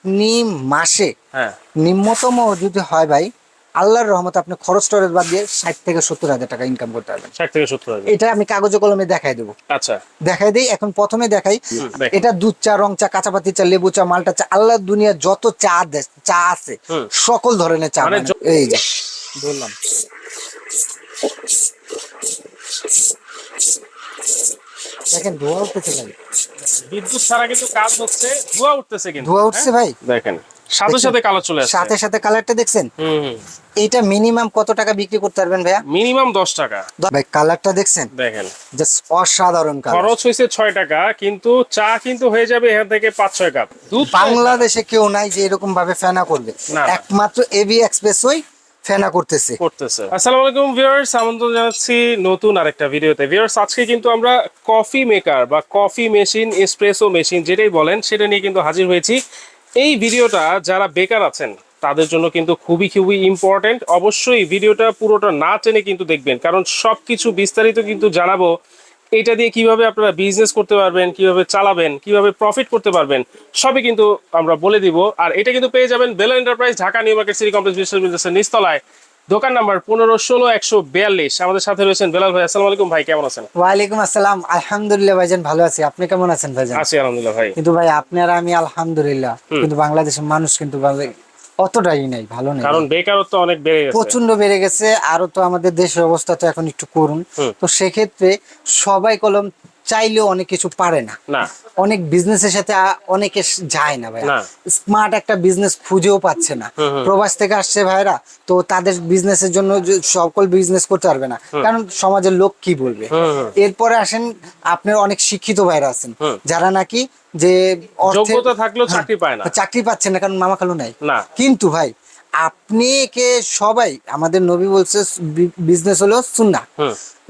আপনি মাসে হ্যাঁ। নিম্নতম যদি হয় ভাই আল্লাহর রহমতে আপনি খরচ টরচ বাদ দিয়ে ষাট থেকে সত্তর হাজার টাকা ইনকাম করতে পারবেন। ষাট থেকে সত্তর হাজার। এটা আমি কাগজে কলমে দেখাই দেবো। আচ্ছা। দেখাই দিই এখন প্রথমে দেখাই এটা দুধ চা রং চা কাঁচাপাতি চা লেবু চা মালটা চা আল্লাহর দুনিয়ার যত চা দে- চা আছে সকল ধরনের চা মানে এই যে। বললাম দেখেন ধোয়া উঠতেছে ভাই। বিদ্যুৎ ছাড়া কিন্তু কাজ হচ্ছে ধোয়া উঠতেছে কিন্তু ধোয়া উঠছে ভাই। হ্যাঁ? দেখেন। সাথে সাথে কালার চলে আসছে। সাথে সাথে কালারটা দেখছেন? হুম এইটা মিনিমাম কত টাকা বিক্রি করতে পারবেন ভাইয়া? মিনিমাম দশ টাকা। ভাই কালারটা দেখছেন? দেখেন। জাস্ট অসাধারণ কালার। খরচ হয়েছে ছয় টাকা কিন্তু চা কিন্তু হয়ে যাবে এখান থেকে পাঁচ ছয় কাপ। দুধ বাংলাদেশে কেউ নাই যে এরকম ভাবে ফেনা করবে। একমাত্র এবি এক্সপ্রেসই ফেনা করতেছে। করতেছে। আসসালামু আলাইকুম ভিউয়ার্স আমন্ত্রণ জানাচ্ছি নতুন আরেকটা ভিডিওতে। ভিউয়ার্স আজকে কিন্তু আমরা কফি মেকার বা কফি মেশিন এসপ্রেসো মেশিন যেটাই বলেন সেটা নিয়ে কিন্তু হাজির হয়েছি। এই ভিডিওটা যারা বেকার আছেন তাদের জন্য কিন্তু খুবই খুবই ইম্পর্টেন্ট অবশ্যই ভিডিওটা পুরোটা না টেনে কিন্তু দেখবেন কারণ সবকিছু বিস্তারিত কিন্তু জানাব এটা দিয়ে কীভাবে আপনারা বিজনেস করতে পারবেন কীভাবে চালাবেন কীভাবে প্রফিট করতে পারবেন সবই কিন্তু আমরা বলে দিব। আর এটা কিন্তু পেয়ে যাবেন Bela enterprise Dhaka new market city complex বিশ্ববিদ্যালয়ের নিচতলায়। দোকান নাম্বার পনেরো ষোলো একশো বিয়াল্লিশ। আমাদের সাথে রয়েছেন বেলাল ভাই। আসসালামু আলাইকুম ভাই কেমন আছেন? ওয়ালাইকুম আসসালাম। আলহামদুলিল্লাহ ভাইজান ভালো আছি। আপনি কেমন আছেন ভাইজান? আছি আলহামদুলিল্লাহ ভাই। কিন্তু ভাই আপনারা আমি আলহামদুলিল্লাহ। কিন্তু বাংলাদেশের মানুষ কিন্তু অতটাই নাই ভালো নেই। কারণ বেকারত্ব অনেক বেড়ে গেছে। প্রচণ্ড বেড়ে গেছে আরও তো আমাদের দেশের অবস্থা তো এখন একটু করুন। তো সেক্ষেত্রে সবাই কলম চাইলেও অনেক কিছু পারে না। অনেক বিজনেসের সাথে অনেকে যায় না ভাইয়া। স্মার্ট একটা বিজনেস খুঁজেও পাচ্ছে না। প্রবাস থেকে আসছে ভাইরা তো তাদের বিজনেসের জন্য সকল বিজনেস করতে পারবে না। কারণ সমাজের লোক কি বলবে। এরপরে আসেন আপনার অনেক শিক্ষিত ভাইরা আছেন। যারা নাকি যে যোগ্যতা থাকলেও হ্যাঁ, চাকরি পায় না। চাকরি পাচ্ছেন না কারণ মামা খালু নাই। কিন্তু ভাই আপনি কে সবাই আমাদের নবী বলছে বিজনেস হলো সুন্না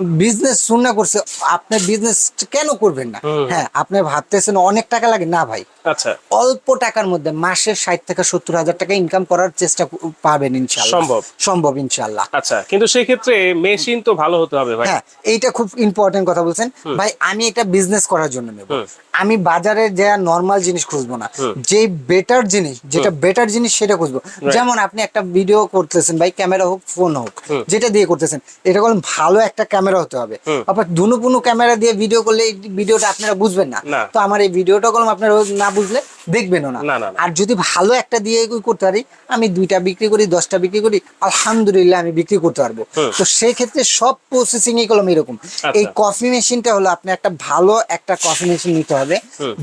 বিজনেস সুন্না করছে আপনি বিজনেস কেন করবেন না? হ্যাঁ আপনি ভাবতেছেন অনেক টাকা লাগে না ভাই। আচ্ছা। অল্প টাকার মধ্যে মাসে ষাট থেকে সত্তর হাজার টাকা ইনকাম করার চেষ্টা পাবেন ইনশাল্লাহ সম্ভব। সম্ভব ইনশাল্লাহ আচ্ছা কিন্তু সেই ক্ষেত্রে মেশিন তো ভালো হতে হবে ভাই। হ্যাঁ এইটা খুব ইম্পর্টেন্ট কথা বলছেন। ভাই আমি এটা বিজনেস করার জন্য নেব। আমি বাজারে যে নর্মাল জিনিস খুঁজবো না। যে বেটার জিনিস যেটা বেটার জিনিস সেটা খুঁজবো। যেমন আপনি একটা ভিডিও করতেছেন ভাই ক্যামেরা হোক ফোন হোক যেটা দিয়ে করতেছেন এটা করুন ভালো একটা ক্যামেরা হতে হবে। আপনার দুনো পুনো ক্যামেরা দিয়ে ভিডিও করলে এই ভিডিওটা আপনারা বুঝবেন না। তো আমার এই ভিডিওটা করলাম আপনারা না বুঝলে দেখবেনও না। আর যদি ভালো একটা দিয়ে করতে পারি আমি দুইটা বিক্রি করি দশটা বিক্রি করি আলহামদুলিল্লাহ আমি বিক্রি করতে পারব। তো সেই ক্ষেত্রে সব প্রসেসিং এই কলম এরকম। এই কফি মেশিনটা হলো আপনি একটা ভালো একটা কফি মেশিন নিতে হবে।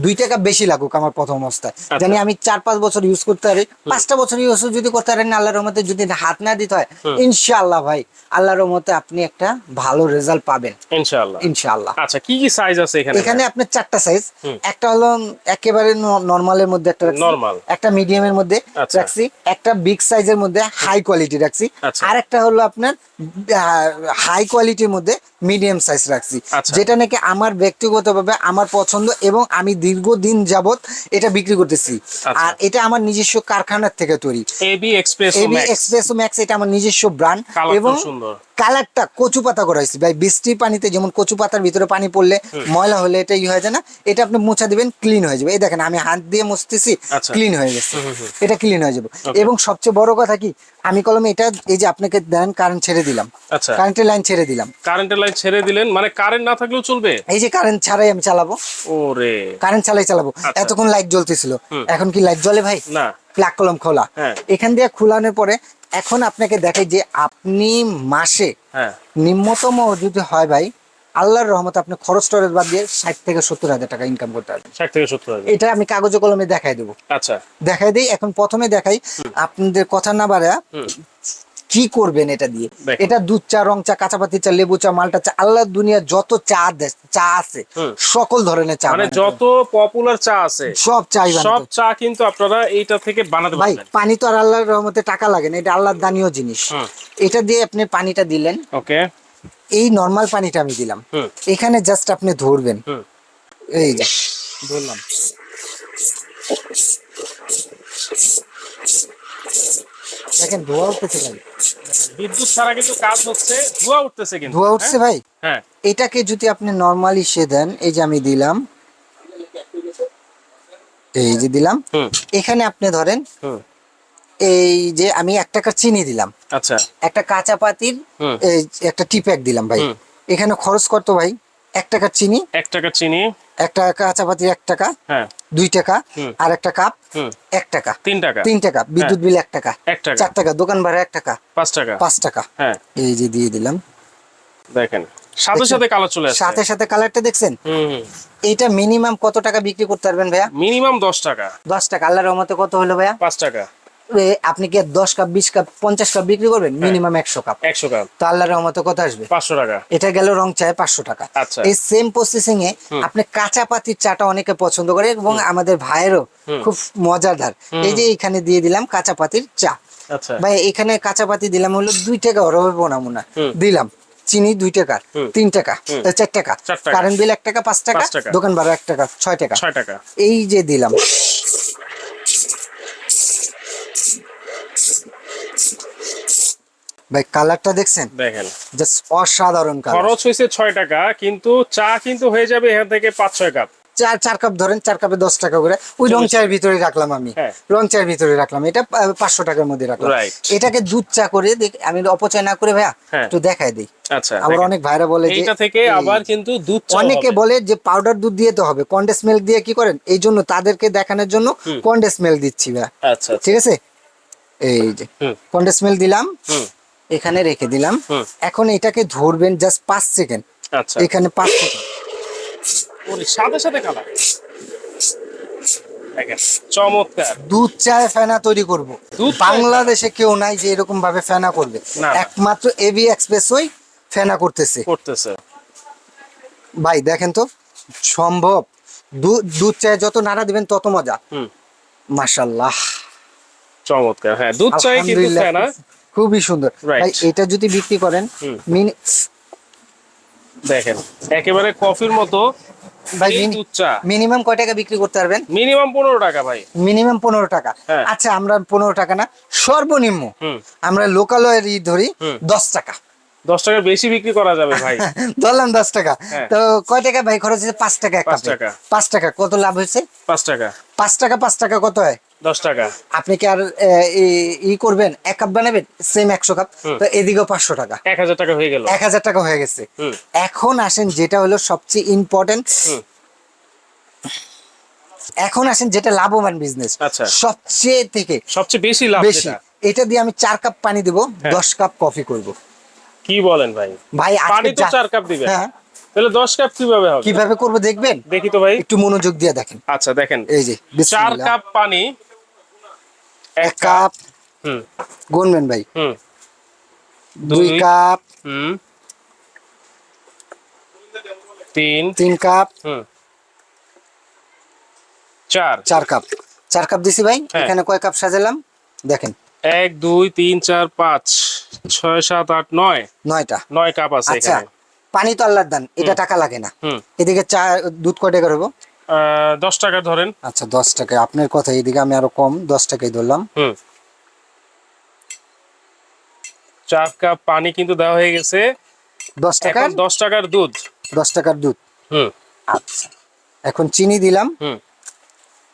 দুই টাকা বেশি লাগুক আমার প্রথম অবস্থায়। আচ্ছা। জানি আমি চার পাঁচ বছর ইউজ করতে পারি। পাঁচটা বছর ইউজ যদি করতে পারেন আল্লাহর রহমতে যদি হাত না দিতে হয় ইনশাআল্লাহ ভাই আল্লাহর রহমতে আপনি একটা ভালো রেজাল্ট পাবেন। ইনশাআল্লাহ। ইনশাআল্লাহ। আচ্ছা কি কি সাইজ আছে এখানে? এখানে আপনার চারটা সাইজ একটা হলো একেবারে নরমালের মধ্যে একটা রাখছি। Normal। একটা মিডিয়ামের মধ্যে আচ্ছা। রাখছি। একটা বিগ সাইজের মধ্যে হাই কোয়ালিটি রাখছি। আচ্ছা। আর একটা হলো আপনার হাই কোয়ালিটির মধ্যে মিডিয়াম সাইজ রাখছি। আচ্ছা। যেটা নাকি আমার ব্যক্তিগতভাবে আমার পছন্দ এবং আমি দীর্ঘদিন যাবত এটা বিক্রি করতেছি। আচ্ছা। আর এটা আমার নিজস্ব কারখানার থেকে তৈরি। AB express AB espresso max এটা আমার নিজস্ব ব্র্যান্ড এবং কালারটা কচু পাতা করা হয়েছে। ভাই বৃষ্টির পানিতে যেমন কচু পাতার ভিতরে পানি পড়লে ময়লা হলে এটা ই হয়ে যায় না। এটা আপনি মোছা দিবেন ক্লিন হয়ে যাবে। এই দেখেন আমি হাত দিয়ে মুছতেছি আচ্ছা। ক্লিন হয়ে গেছে। এটা ক্লিন হয়ে যাবে। এবং সবচেয়ে বড় কথা কি? আমি কলমে এটা এই যে আপনাকে দেন কারেন্ট ছেড়ে দিলাম। আচ্ছা। কারেন্টের লাইন ছেড়ে দিলাম। কারেন্টের লাইন ছেড়ে দিলেন মানে কারেন্ট না থাকলেও চলবে? এই যে কারেন্ট ছাড়াই আমি চালাবো। ওরে। কারেন্ট ছাড়াই চালাবো। আচ্ছা। এতক্ষণ লাইট জ্বলতেছিল। এখন কি লাইট জ্বলে ভাই? না। প্লাগ কলম খোলা। হ্যাঁ। এখান দিয়ে খোলানোর পরে এখন আপনাকে দেখাই যে আপনি মাসে হ্যাঁ। নিম্নতম যদি হয় ভাই আল্লাহর রহমত আপনি খরচ টরচ বাদ দিয়ে ষাট থেকে সত্তর হাজার টাকা ইনকাম করতে পারবেন। ষাট থেকে সত্তর হাজার। এটা আমি কাগজে কলমে দেখাই দেবো। আচ্ছা। দেখাই দিই এখন প্রথমে দেখাই আপনাদের কথা না বাড়া। কি করবেন এটা দিয়ে? এটা দুধ চা রং চা কাঁচাপাতি চা লেবু চা মালটা চা আল্লাহ দুনিয়ার যত চা চা আছে সকল ধরনের চা মানে যত পপুলার চা আছে সব চাই সব চা কিন্তু আপনারা এইটা থেকে বানাতে ভাই পানি তো আর আল্লাহর রহমতে টাকা লাগে না এটা আল্লাহর দানীয় জিনিস। এটা দিয়ে আপনি পানিটা দিলেন। ওকে। এই নর্মাল পানিটা আমি দিলাম। এখানে জাস্ট আপনি ধরবেন। এই যে। বললাম দেখেন ধোয়া উঠতেছে ভাই। বিদ্যুৎ ছাড়া কিন্তু কাজ হচ্ছে ধোয়া উঠতেছে কিন্তু ধোয়া উঠছে ভাই? হ্যাঁ। এটাকে যদি আপনি নর্মালি সে দেন এই যে আমি দিলাম এই যে দিলাম এখানে আপনি ধরেন এই যে আমি এক টাকার চিনি দিলাম আচ্ছা। একটা কাঁচা পাতির এই একটা টিপ্যাক দিলাম ভাই। এখানে খরচ কত ভাই? এক টাকার চিনি এক টাকা চিনি। একটা কাঁচা পাতির এক টাকা হ্যাঁ। দুই টাকা আর একটা কাপ এক টাকা। তিন টাকা। তিন টাকা বিদ্যুৎ বিল এক টাকা। এক টাকা। চার টাকা দোকান ভাড়া এক টাকা। পাঁচ টাকা। পাঁচ টাকা। হ্যাঁ। এই যে দিয়ে দিলাম। দেখেন সাথে সাথে কালার চলে আসছে। সাথে সাথে কালারটা দেখছেন? হুম এইটা মিনিমাম কত টাকা বিক্রি করতে পারবেন ভাইয়া? মিনিমাম দশ টাকা। দশ টাকা আল্লাহর রহমতে কত হলো ভাইয়া? পাঁচ টাকা। এ, আপনি কি দশ কাপ বিশ কাপ পঞ্চাশ কাপ বিক্রি করবেন? হ্যাঁ। মিনিমাম একশো কাপ। একশো গ্রাম তো আল্লাহর রহমতে কত আসবে? পাঁচশো টাকা। এটা গেল রং চায় পাঁচশো টাকা। আচ্ছা। এই সেম প্রসেসিং এ আপনি কাঁচা পাতির চাটা অনেকে পছন্দ করে এবং আমাদের ভাইয়েরও খুব মজাদার। এই যে এখানে দিয়ে দিলাম কাঁচা পাতির চা। আচ্ছা। ভাই এখানে কাঁচা পাতি দিলাম হলো দুই টাকা ওর হবে না মনে হয়। হুম। দিলাম। চিনি দুই টাকা তিন টাকা চার টাকা। কারেন্ট বিল এক টাকা পাঁচ টাকা দোকান ভাড়া এক টাকা। ছয় টাকা। এই যে দিলাম। ভাই কালারটা দেখছেন? দেখেন। জাস্ট অসাধারণ কালার। খরচ হয়েছে ছয় টাকা কিন্তু চা কিন্তু হয়ে যাবে এখান থেকে পাঁচ ছয় কাপ। চার চার কাপ ধরেন চার কাপে দশ টাকা করে। ওই রং চায়ের ভিতরে রাখলাম আমি। হ্যাঁ। রং চায়ের ভিতরে রাখলাম। এটা পাঁচশো টাকার মধ্যে রাখলাম। এটাকে দুধ চা করে দেখ- আমি অপচয় না করে ভাইয়া হ্যাঁ। একটু দেখাই দিই। আচ্ছা আবার অনেক ভাইরা বলে যে এইটা থেকে আবার কিন্তু দুধ চা অনেকে বলে যে পাউডার দুধ দিয়ে তো হবে। কন্ডেন্স মিল্ক দিয়ে কি করেন? এই জন্য তাদেরকে দেখানোর জন্য কন্ডেন্স মিল্ক দিচ্ছি ভাইয়া। আচ্ছা আচ্ছা। ঠিক আছে? এই যে কন্ডেন্স মিল্ক দিলাম। এখানে রেখে দিলাম। এখন এটাকে ধরবেন জাস্ট পাঁচ সেকেন্ড আচ্ছা। এখানে পাঁচ সেকেন্ড সাথে সাথে কালার। চমৎকার। দুধ চায় ফেনা তৈরি করব। বাংলাদেশে কেউ নাই যে এরকম ভাবে ফেনা করবে। একমাত্র এবি ফেনা করতেছে। করতেছে। ভাই দেখেন তো সম্ভব। দুধ চায়ে যত নাড়া দিবেন তত মজা। হুম। মাশাল্লাহ চমৎকার। হ্যাঁ দুধ চাই কিন্তু ফেনা খুবই সুন্দর. ভাই এটা যদি বিক্রি করেন। মিনি দেখেন একেবারে কফির মতো ভাই মিনিমাম কয় টাকা বিক্রি করতে পারবেন? মিনিমাম পনেরো টাকা ভাই। মিনিমাম পনেরো টাকা। হ্যাঁ। আচ্ছা আমরা পনেরো টাকা না সর্বনিম্ন আমরা লোকালয়েরই ধরি। দশ টাকা। দশ টাকার বেশি বিক্রি করা যাবে ভাই। ধরলাম দশ টাকা। তো কয় টাকা ভাই? খরচ হচ্ছে পাঁচ টাকা পাঁচ টাকা। পাঁচ টাকা। কত লাভ হয়েছে? পাঁচ টাকা। পাঁচ টাকা পাঁচ টাকা কত হয়? দশ টাকা। আপনি কি আর ই- করবেন? এক কাপ বানাবেন? সেম একশো কাপ। তো এদিকেও পাঁচশো টাকা। এক হাজার টাকা হয়ে গেল। এক হাজার টাকা হয়ে গেছে। এখন আসেন যেটা হলো সবচেয়ে ইম্পর্টেন্ট এখন আসেন যেটা লাভবান বিজনেস আচ্ছা। সবচেয়ে থেকে সবচেয়ে বেশি লাভ বেশি। এটা দিয়ে আমি চার কাপ পানি দেবো হ্যাঁ। দশ কাপ কফি করব। কি বলেন ভাই? ভাই পানি তো কাপ দিবেন। হ্যাঁ। তাহলে দশ কাপ কীভাবে হবে? কীভাবে করব দেখবেন? দেখি তো ভাই। একটু মনোযোগ দিয়ে দেখেন। আচ্ছা দেখেন। এই যে চার কাপ পানি এক কাপ হুম। গুনবেন ভাই। হুম। দুই। কাপ। হুম। তিন। তিন কাপ। হুম। চার। চার কাপ। চার কাপ দিছি ভাই হ্যাঁ। এখানে কয় কাপ সাজালাম? দেখেন। এক দুই তিন চার পাঁচ ছয় সাত আট নয়। নয়টা। নয় কাপ আছে আচ্ছা। পানি তো আল্লাহর দান এটা টাকা লাগে না। এদিকে চা দুধ কয় টাকা হব দশ টাকা ধরেন। আচ্ছা দশ টাকা। আপনার কথা এদিকে আমি আরও কম দশ টাকাই ধরলাম। হুম। চার কাপ পানি কিন্তু দেওয়া হয়ে গেছে। দশ টাকা? দশ টাকার দুধ। দশ টাকার দুধ? হুম। আচ্ছা। এখন চিনি দিলাম। হুম।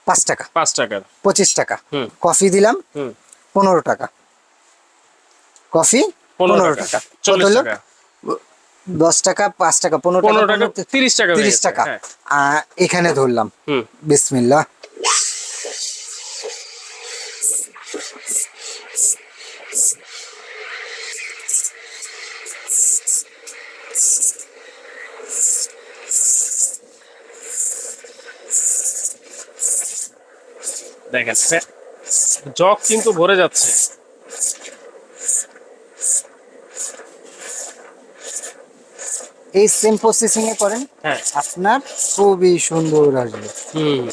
পাঁচ টাকা। পাঁচ টাকার। পঁচিশ টাকা। হুম। কফি দিলাম। হুম। পনেরো টাকা। কফি পনেরো টাকা। টাকা। চল্লিশ? টাকা। দশ টাকা পাঁচ টাকা পনেরো টাকা তিরিশ টাকা হয়ে তিরিশ টাকা। হ্যাঁ। এখানে ধরলাম। বিসমিল্লা দেখেন জগ কিন্তু ভরে যাচ্ছে। এই সেম প্রসেসিং এ করেন হ্যাঁ। আপনার খুবই সুন্দর আসবে। হুম।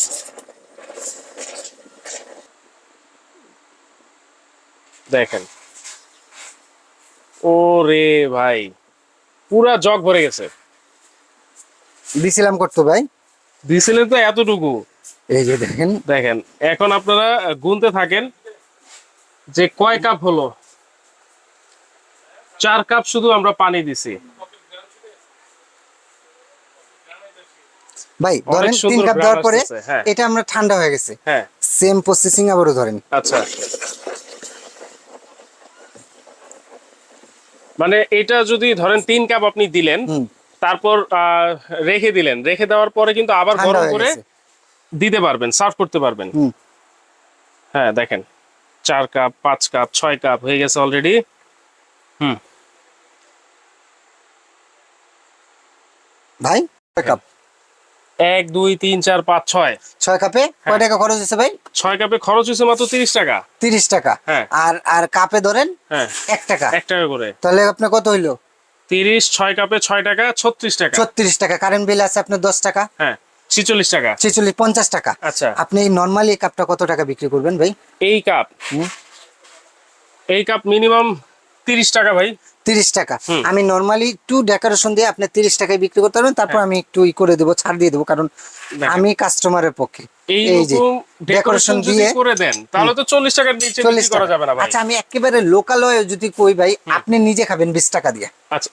দেখেন। ও রে ভাই পুরা জগ ভরে গেছে। দিছিলাম করতো ভাই? দিছিলেন তো এতটুকু। এই যে দেখেন। দেখেন এখন আপনারা গুনতে থাকেন যে কয় কাপ হলো? চার কাপ শুধু আমরা পানি দিছি। ভাই ধরেন তিন কাপ দেওয়ার পরে হ্যাঁ। এটা আমরা ঠান্ডা হয়ে গেছে। হ্যাঁ। সেম প্রসেসিং আবারও ধরেন। আচ্ছা। মানে এটা যদি ধরেন তিন কাপ আপনি দিলেন তারপর রেখে দিলেন। রেখে দেওয়ার পরে কিন্তু আবার গরম করে দিতে পারবেন সার্ভ করতে পারবেন। হ্যাঁ দেখেন। চার কাপ পাঁচ কাপ ছয় কাপ হয়ে গেছে অলরেডি হুম। ভাই কাপ। এক দুই তিন চার পাঁচ ছয়। ছয় কাপে? হ্যাঁ। কয় টাকা খরচ হয়েছে ভাই? ছয় কাপে খরচ হয়েছে মাত্র তিরিশ টাকা। তিরিশ টাকা। হ্যাঁ। আর আর কাপে ধরেন হ্যাঁ। এক টাকা। এক টাকা করে। তাহলে আপনার কত হইল? তিরিশ ছয় কাপে ছয় টাকা ছত্রিশ টাকা। ছত্রিশ টাকা। কারেন্ট বিল আছে আপনার দশ টাকা। হ্যাঁ ছিচল্লিশ টাকা। ছেচল্লিশ পঞ্চাশ টাকা। আচ্ছা। আপনি এই নর্মালি এই কাপটা কত টাকা বিক্রি করবেন ভাই? এই কাপ। এই কাপ মিনিমাম তিরিশ টাকা ভাই। তিরিশ টাকা। আমি নর্মালি একটু ডেকোরেশন দিয়ে আপনি তিরিশ টাকায় বিক্রি করতে পারবেন তারপর আমি একটু ই করে দেবো ছাড় দিয়ে দেবো কারণ আমি কাস্টমারের পক্ষে। এই যে ডেকোরেশন দিয়ে করে দেন তাহলে তো চল্লিশ টাকার নিচে চল্লিশ করা যাবে না আচ্ছা আমি একেবারে লোকাল যদি কই ভাই আপনি নিজে খাবেন বিশ টাকা দিয়ে। আচ্ছা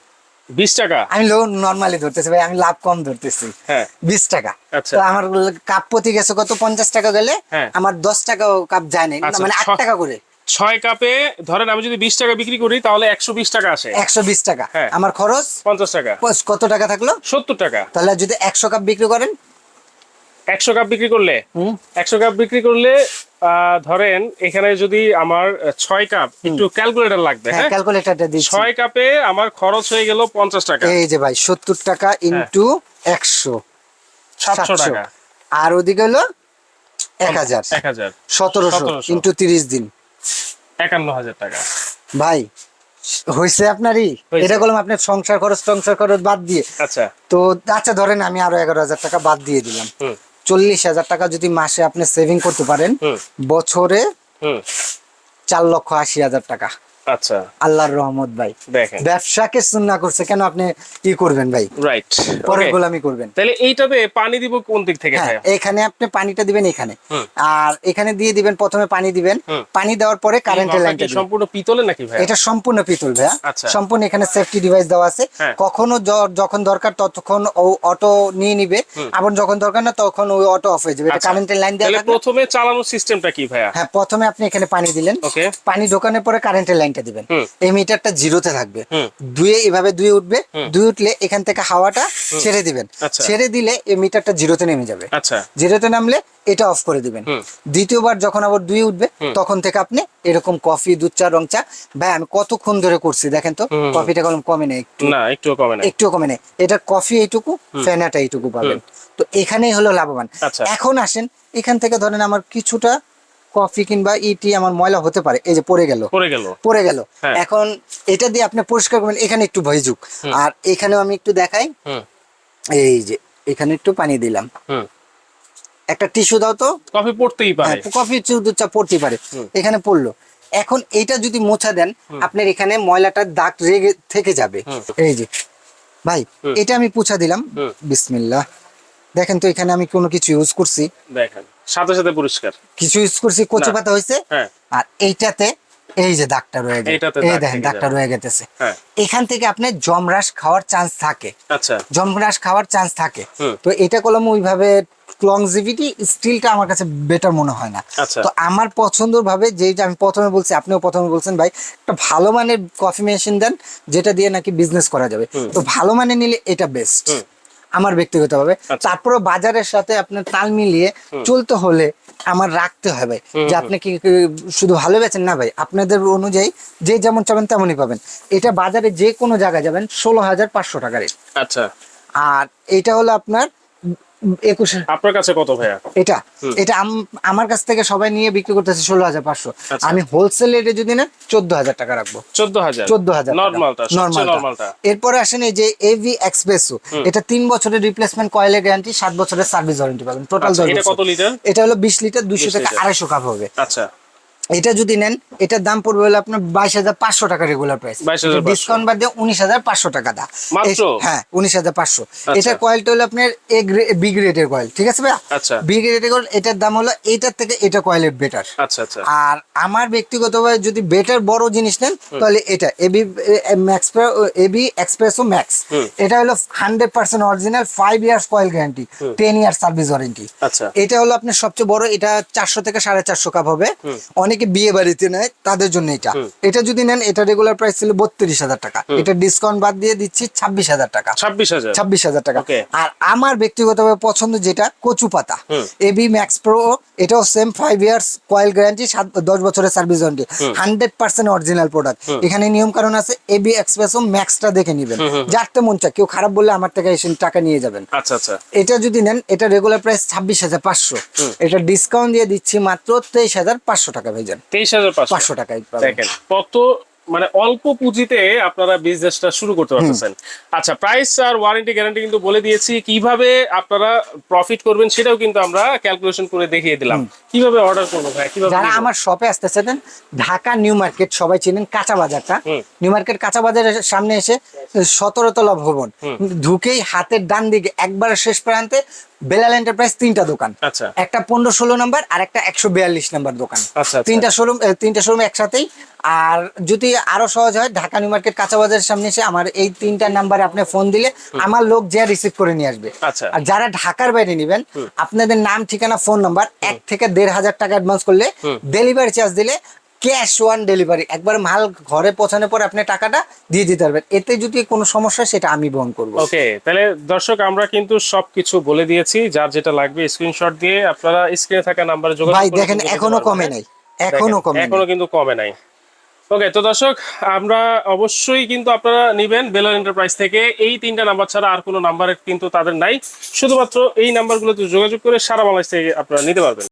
বিশ টাকা? আমি লো নর্মালি ধরতেছি ভাই আমি লাভ কম ধরতেছি। হ্যাঁ। বিশ টাকা। আচ্ছা। তো আমার কাপ প্রতি গেছে কত? পঞ্চাশ টাকা গেলে হ্যাঁ। আমার দশ টাকা কাপ যায় নাই। আচ্ছা, মানে আট টাকা করে। ছয় কাপে ধরেন আমি যদি বিশ টাকা বিক্রি করি তাহলে একশো বিশ টাকা আসে। একশো বিশ টাকা। হ্যাঁ। আমার খরচ? পঞ্চাশ টাকা। কত টাকা থাকল? সত্তর টাকা। তাহলে যদি একশো কাপ বিক্রি করেন? একশো কাপ বিক্রি করলে? একশো কাপ বিক্রি করলে ধরেন এখানে যদি আমার ছয় কাপ একটু ক্যালকুলেটর লাগবে হ্যাঁ হ্যাঁ? ক্যালকুলেটারটা দিচ্ছি। ছয় কাপে আমার খরচ হয়ে গেল পঞ্চাশ টাকা। এই যে ভাই সত্তর টাকা ইন্টু একশো। সাতশো টাকা। আর ওদিকে হলো এক হাজার। এক হাজার। সতেরোশো 1700 ইন্টু তিরিশ দিন। একান্ন হাজার টাকা। ভাই হয়েছে আপনারই? এটা করলাম আপনার সংসার খরচ সংসার খরচ বাদ দিয়ে। আচ্ছা। তো আচ্ছা ধরেন আমি আরও এগারো হাজার টাকা বাদ দিয়ে দিলাম। চল্লিশ হাজার টাকা যদি মাসে আপনি সেভিং করতে পারেন বছরে চার লক্ষ আশি হাজার টাকা। আচ্ছা। আল্লাহর রহমত ভাই। দেখেন। ব্যবসাকে সুন্না করছে কেন আপনি ই করবেন ভাই? রাইট পরে গোলামি করবেন। তাহলে এইটাতে পানি দিব কোন দিক থেকে হ্যাঁ এখানে আপনি পানিটা দিবেন এখানে। আর এখানে দিয়ে দিবেন প্রথমে পানি দিবেন। পানি দেওয়ার পরে কারেন্টের লাইনটা সম্পূর্ণ পিতলের নাকি ভাই এটা সম্পূর্ণ পিতল ভাইয়া। আচ্ছা। সম্পূর্ণ এখানে সেফটি ডিভাইস দেওয়া আছে। হ্যাঁ। কখনো যখন দরকার ততক্ষণ ও অটো নিয়ে নিবে। আবার যখন দরকার না তখন ওই অটো অফ হয়ে যাবে। এটা আচ্ছা। কারেন্টের লাইন দেওয়া প্রথমে চালানোর সিস্টেমটা কি ভাইয়া? হ্যাঁ প্রথমে আপনি এখানে পানি দিলেন। পানি ঢোকানোর পরে কারেন্টের লাইনটা দিবেন। এই মিটারটা জিরোতে থাকবে। দুয়ে এভাবে দুয়ে উঠবে দুই উঠলে এখান থেকে হাওয়াটা ছেড়ে দিবেন। আচ্ছা। ছেড়ে দিলে এই মিটারটা জিরোতে নেমে যাবে। আচ্ছা। জিরোতে নামলে এটা অফ করে দিবেন। দ্বিতীয়বার যখন আবার দুই উঠবে তখন থেকে আপনি এরকম কফি দুধ চা রং চা ভাই আমি কতক্ষণ ধরে করছি দেখেন তো? কফিটা কলম কমে নেই একটু। না একটু কমে না একটুও কমে নেই। এটা কফি এইটুকু ফেনাটা এইটুকু পাবেন। তো এখানেই হলো লাভবান। আচ্ছা। এখন আসেন এখান থেকে ধরেন আমার কিছুটা কফি কিংবা ইটি আমার ময়লা হতে পারে। এই যে পড়ে গেল। পড়ে গেল। পড়ে গেল। হ্যাঁ। এখন এটা দিয়ে আপনি পরিষ্কার করবেন এখানে একটু ভয়যুক আর এখানেও আমি একটু দেখাই। এই যে এখানে একটু পানি দিলাম। একটা টিস্যু দাও তো। কফি পড়তেই পারে। হ্যাঁ, কফি চা পড়তে পারে। এখানে পড়ল। এখন এইটা যদি মোছা দেন আপনার এখানে ময়লাটার দাগ রেগে থেকে যাবে। এই যে ভাই এটা আমি পুছা দিলাম। বিসমিল্লাহ। দেখেন তো এখানে আমি কোনো কিছু ইউজ করছি। দেখেন সাথে সাথে পরিষ্কার। কিছু ইউজ করছি কচু পাতা হয়েছে? হ্যাঁ। আর এইটাতে এই যে দাগটা রয়ে গেছে এই দেখেন দাগটা রয়ে গেছে হ্যাঁ। এখান থেকে আপনি জমরাস খাওয়ার চান্স থাকে। আচ্ছা। জমরাস খাওয়ার চান্স থাকে। তো এটা কলম ওইভাবে লংজিভিটি স্টিলটা আমার কাছে বেটার মনে হয় না। আচ্ছা। তো আমার পছন্দর ভাবে যেটা আমি প্রথমে বলছি আপনিও প্রথমে বলছেন ভাই একটা ভালো মানের কফি মেশিন দেন যেটা দিয়ে নাকি বিজনেস করা যাবে। তো ভালো মানে নিলে এটা বেস্ট। আমার ব্যক্তিগতভাবে। ভাবে তারপরে বাজারের সাথে আপনার তাল মিলিয়ে চলতে হলে আমার রাখতে হবে যে আপনি কি শুধু ভালো বেচেন না ভাই? আপনাদের অনুযায়ী যে যেমন চাবেন তেমনই পাবেন। এটা বাজারে যে কোনো জায়গায় যাবেন ষোলো হাজার পাঁচশো টাকার রেট। আচ্ছা। আর এটা হলো আপনার একুশে। আপনার কাছে কত ভাইয়া? এটা। এটা আমার কাছ থেকে সবাই নিয়ে বিক্রি করতেছে ষোলো হাজার পাঁচশো। আচ্ছা। আমি হোলসেল রেটে যদি না চোদ্দ হাজার টাকা রাখব। চোদ্দ হাজার? চোদ্দ হাজার নর্মালটা এরপরে আসেন এই যে এভি এক্সপ্রেসো এটা তিন বছরের রিপ্লেসমেন্ট কয়েলের গ্যারান্টি সাত বছরের সার্ভিস ওয়ারেন্টি পাবেন। টোটাল আচ্ছা, এটা কত লিটার এটা হলো বিশ লিটার দুশো থেকে আড়াইশো কাপ হবে। আচ্ছা। এটা যদি নেন এটার দাম পড়বে হলো আপনার বাইশ হাজার পাঁচশো টাকা রেগুলার প্রাইস ডিসকাউন্ট বাদ দিয়ে উনিশ হাজার পাঁচশো টাকা দা। হ্যাঁ উনিশ হাজার পাঁচশো। আচ্ছা। এটা কয়েলটা হলো আপনার এ বি গ্রেডের কয়েল ঠিক আছে ভাইয়া। বি গ্রেডের কয়েল এটার দাম হলো এটার থেকে এটা কয়েলের বেটার আচ্ছা আচ্ছা। আর আমার ব্যক্তিগতভাবে যদি বেটার বড় জিনিস নেন তাহলে এটা AB max AB espresso max এটা হলো hundred percent original five years coil guarantee ten year service warranty এটা হলো আপনার সবচেয়ে বড় এটা চারশো থেকে সাড়ে চারশো কাপ হবে। অনেকে বিয়ে বাড়িতে নেয় তাদের জন্য এটা। এটা যদি নেন এটা রেগুলার প্রাইস ছিল বত্রিশ হাজার টাকা। এটা ডিসকাউন্ট বাদ দিয়ে দিচ্ছি ছাব্বিশ হাজার টাকা। ছাব্বিশ হাজার। ছাব্বিশ হাজার টাকা। আর আমার ব্যক্তিগতভাবে পছন্দ যেটা কচু পাতা। এবি ম্যাক্স প্রো এটাও same five years coil guarantee সাত দশ বছরের service warranty hundred percent original product এখানে নিয়ম কারণ আছে এবি এক্সপ্রেসও ম্যাক্সটা দেখে নেবেন। যারতে মন চায় কেউ খারাপ বললে আমার থেকে এসে টাকা নিয়ে যাবেন। আচ্ছা আচ্ছা। এটা যদি নেন এটা রেগুলার প্রাইস ছাব্বিশ হাজার পাঁচশো। এটা ডিসকাউন্ট দিয়ে দিচ্ছি মাত্র তেইশ হাজার পাঁচশো টাকা ভাইজান তেইশ হাজার পাঁচশো। টাকায় দেখেন কত মানে অল্প পুঁজিতে আপনারা বিজনেসটা শুরু করতে পারতেছেন। আচ্ছা প্রাইস আর ওয়ারেন্টি গ্যারান্টি কিন্তু বলে দিয়েছি কীভাবে আপনারা প্রফিট করবেন সেটাও কিন্তু আমরা ক্যালকুলেশন করে দেখিয়ে দিলাম। কীভাবে অর্ডার করব ভাই কীভাবে যারা আমার শপে আসতেছেন ঢাকা নিউ মার্কেট সবাই চিনেন কাঁচা বাজারটা। নিউ মার্কেট কাঁচা বাজারের সামনে এসে সতেরো তলা ভবন ঢুকেই হাতের ডান দিকে একবার শেষ প্রান্তে বেলাল এন্টারপ্রাইজ তিনটা দোকান। আচ্ছা। একটা পনেরো ষোলো নাম্বার আর একটা একশো বিয়াল্লিশ নাম্বার দোকান। আচ্ছা, আচ্ছা। তিনটা শোরুম তিনটা শোরুম একসাথেই। আর যদি আরও সহজ হয় ঢাকা নিউ মার্কেট কাঁচা বাজারের সামনে এসে আমার এই তিনটা নাম্বারে আপনি ফোন দিলে আমার লোক যে রিসিভ করে নিয়ে আসবে। আচ্ছা। আর যারা ঢাকার বাইরে নেবেন আপনাদের নাম ঠিকানা ফোন নাম্বার এক থেকে দেড় হাজার টাকা অ্যাডভান্স করলে ডেলিভারি চার্জ দিলে ক্যাশ ওয়ান ডেলিভারি। একবার মাল ঘরে পৌঁছানোর পর আপনি টাকাটা দিয়ে দিতে পারবেন। এতে যদি কোনো সমস্যা হয় সেটা আমি বহন করব। ওকে তাহলে দর্শক আমরা কিন্তু সবকিছু বলে দিয়েছি। যার যেটা লাগবে স্ক্রিনশট দিয়ে আপনারা স্ক্রিনে থাকা নাম্বারে যোগাযোগ ভাই দেখেন এখনও কমে নাই। এখনও কমে এখনও কিন্তু কমে নাই। ওকে তো দর্শক আমরা অবশ্যই কিন্তু আপনারা নিবেন বেলার এন্টারপ্রাইজ থেকে। এই তিনটা নাম্বার ছাড়া আর কোনো নাম্বার কিন্তু তাদের নাই। শুধুমাত্র এই নাম্বারগুলোতে যোগাযোগ করে সারা বাংলাদেশ থেকে আপনারা নিতে পারবেন।